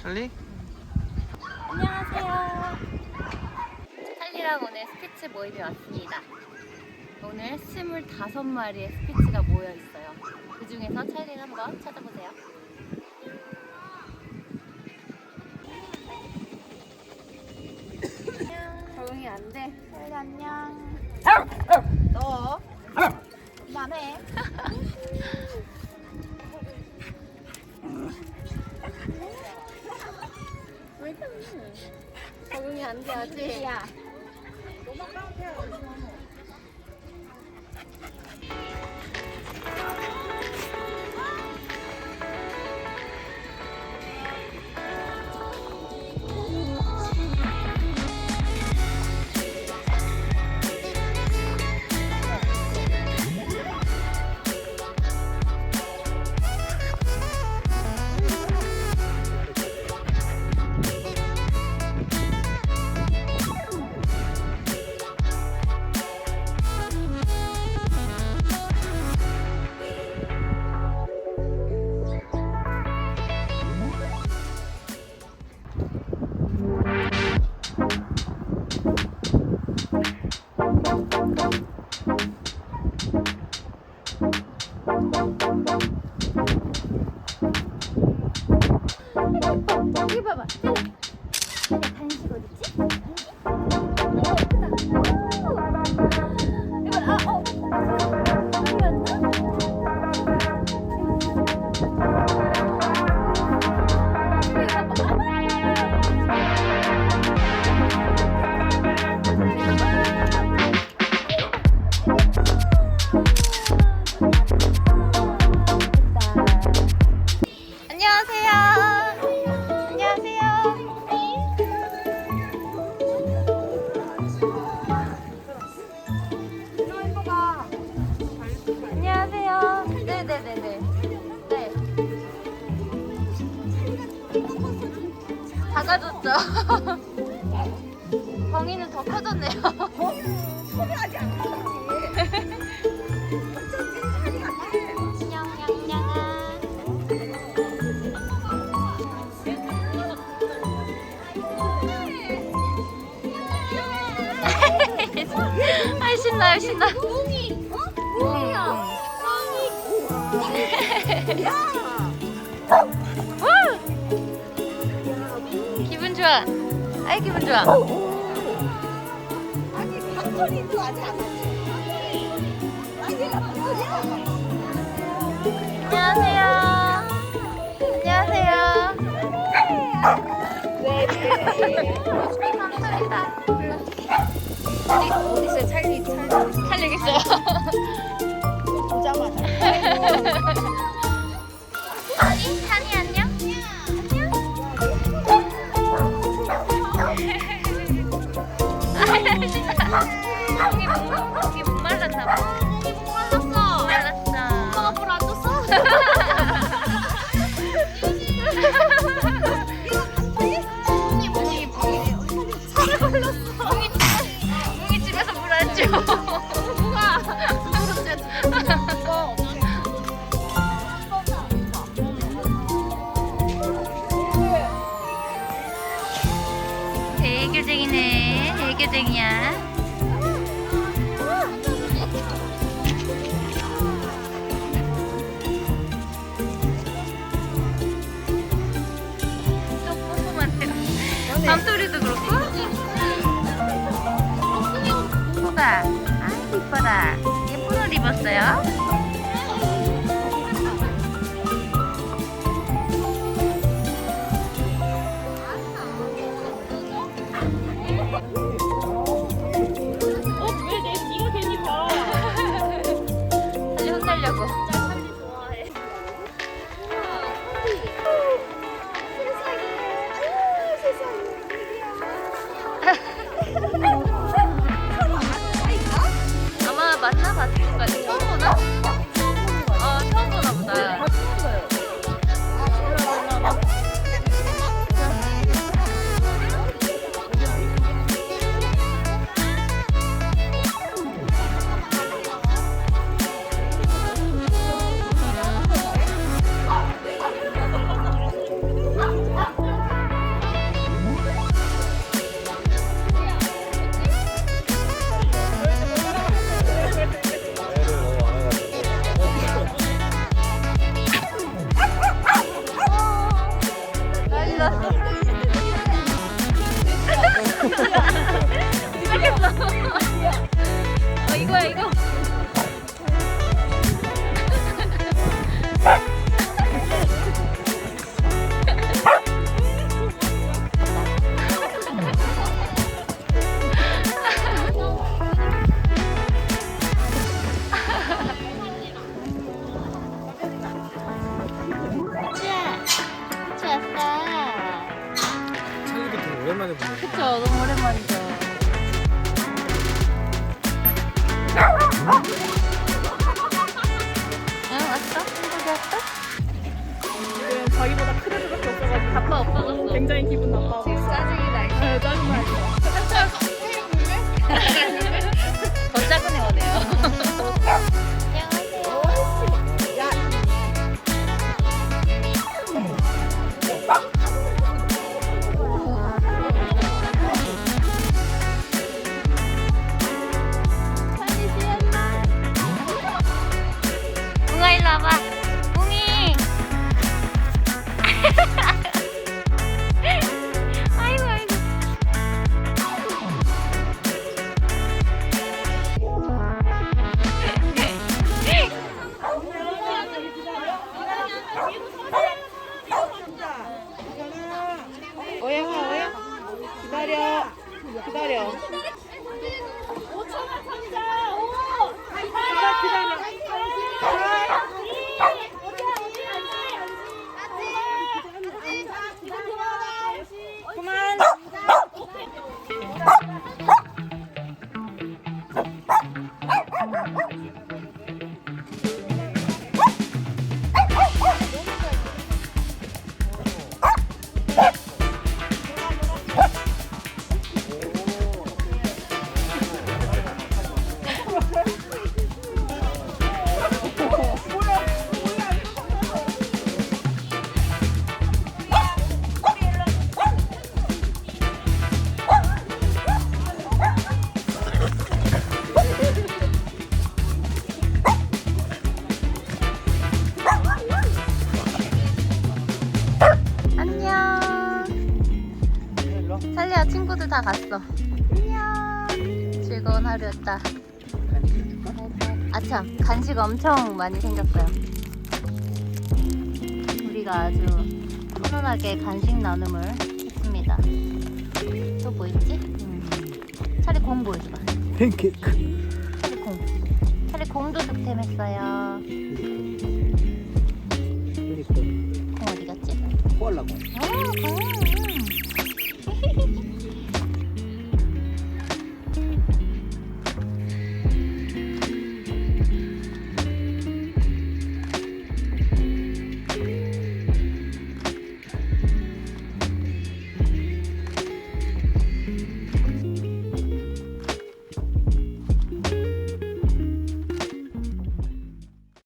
찰리? 안녕하세요. 찰리랑 오늘 스피치 모임에 왔습니다. 오늘 25마리의 스피치가 모여 있어요. 그 중에서 찰리를 한번 찾아보세요. 적응이 안 돼. 찰리 안녕. 너 그만해. 왜 적응이 안돼 아직. 야. 여기 작아졌죠? 범이는 더 커졌네요. 냥냥냥아. 아 신나요 신나. 몽이. 어? 몽이야. 몽이. 기분 좋아. 아이 기분 좋아. 아니 박소리도 아직 안 왔지. 안녕하세요. 안녕하세요. 왜? 감사합니다. 어디 있어요? 찰리 찰리. 찰리 있어요. 말랐나 봐. 말랐어. 줬어? 집에서 물안 줘. 무릎 애교쟁이네 애교쟁이야 밤소리도 그렇고? 코가 아 이뻐라. 예쁜 옷 입었어요 오랜만에 보네. 그쵸, 너무 오랜만이죠. 응, 왔어? 한국에 왔어? 지금 자기보다 큰 애들밖에 없어가지고 아빠 없어졌어. 굉장히 기분 나빠. 지금 짜증이 나 있어. 네, 짜증나 살리야 친구들 다 갔어. 안녕. 즐거운 하루였다. 아참 간식 엄청 많이 생겼어요. 우리가 아주 훈훈하게 간식 나눔을 했습니다. 또 뭐 있지? 음. 차례 공 보여줘봐. 팬케이크. 차례 공. 차례 공도 득템했어요. 그러니까 공 어디 갔지? 코알라고. 어, 공.